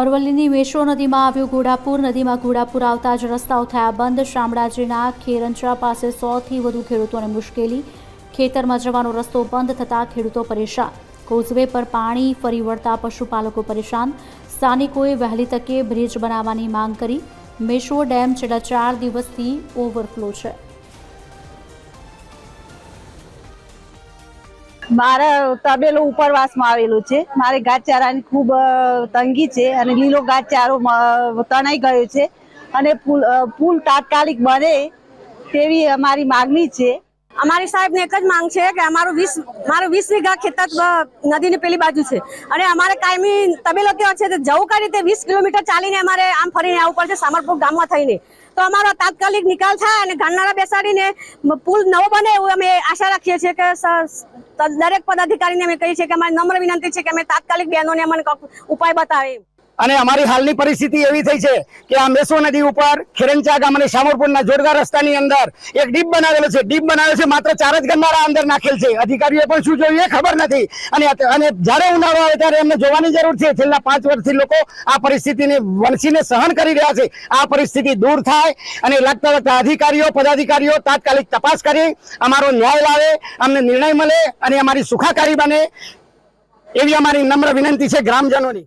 અરવલ્લીની મેશ્વો નદીમાં આવ્યું ઘોડાપુર. નદીમાં ઘોડાપુર આવતા જ રસ્તાઓ થયા બંધ. શામળાજીના ખેરંચા પાસે સોથી વધુ ખેડૂતોને મુશ્કેલી. ખેતરમાં જવાનો રસ્તો બંધ થતાં ખેડૂતો પરેશાન. કોઝવે પર પાણી ફરી વળતા પશુપાલકો પરેશાન. સ્થાનિકોએ વહેલી તકે બ્રિજ બનાવવાની માંગ કરી. મેશ્વો ડેમ છેલ્લા ચાર દિવસથી ઓવરફ્લો છે. મારે તબેલો ઉપરવાસમાં આવેલું છે. મારે ઘાસચારાની ખૂબ તંગી છે અને લીલો ઘાસચારો મ- તણાઈ ગયો છે. અને પુલ પુલ તાત્કાલિક બને તેવી અમારી માગણી છે. અમારી સાહેબ એક જ માંગ છે કે અમારું વીસ મારું વીસ વીઘા ખેતર નદીની પેલી બાજુ છે. અને અમારે કાયમી તબેલો કેવો છે જવું કઈ રીતે વીસ કિલોમીટર ચાલીને અમારે આમ ફરીને આવવું પડશે સામરપુર ગામમાં થઈને. તો અમારો તાત્કાલિક નિકાલ થાય અને ઘરનારા બેસાડીને પુલ નવો બને એવું અમે આશા રાખીએ છીએ કે દરેક પદાધિકારીને અમે કહીએ છીએ કે અમારી નમ્ર વિનંતી છે કે અમે તાત્કાલિક બહેનોને અમને ઉપાય બતાવે અને અમારી હાલની પરિસ્થિતિ એવી થઈ છે કે આ મેસો નદી ઉપર ખેરંચા ગામ અને શામરપુરના જોરદાર રસ્તાની અંદર એક ડીપ બનાવેલો છે. ડીપ બનાવેલો છે માત્ર ચાર જ ગન્નારા અંદર નાખેલ છે. અધિકારીઓ પણ શું જોયું એ ખબર નથી. અને અને જ્યારે ઉનાળો આવે ત્યારે એમને જોવાની જરૂર છે. છેલ્લા પાંચ વર્ષથી લોકો આ પરિસ્થિતિને વણસીને સહન કરી રહ્યા છે. આ પરિસ્થિતિ દૂર થાય અને લાગતા લાગતા અધિકારીઓ, પદાધિકારીઓ તાત્કાલિક તપાસ કરી. અમારો ન્યાય લાવે, અમને નિર્ણય મળે અને અમારી સુખાકારી બને એવી અમારી નમ્ર વિનંતી છે ગ્રામજનોની.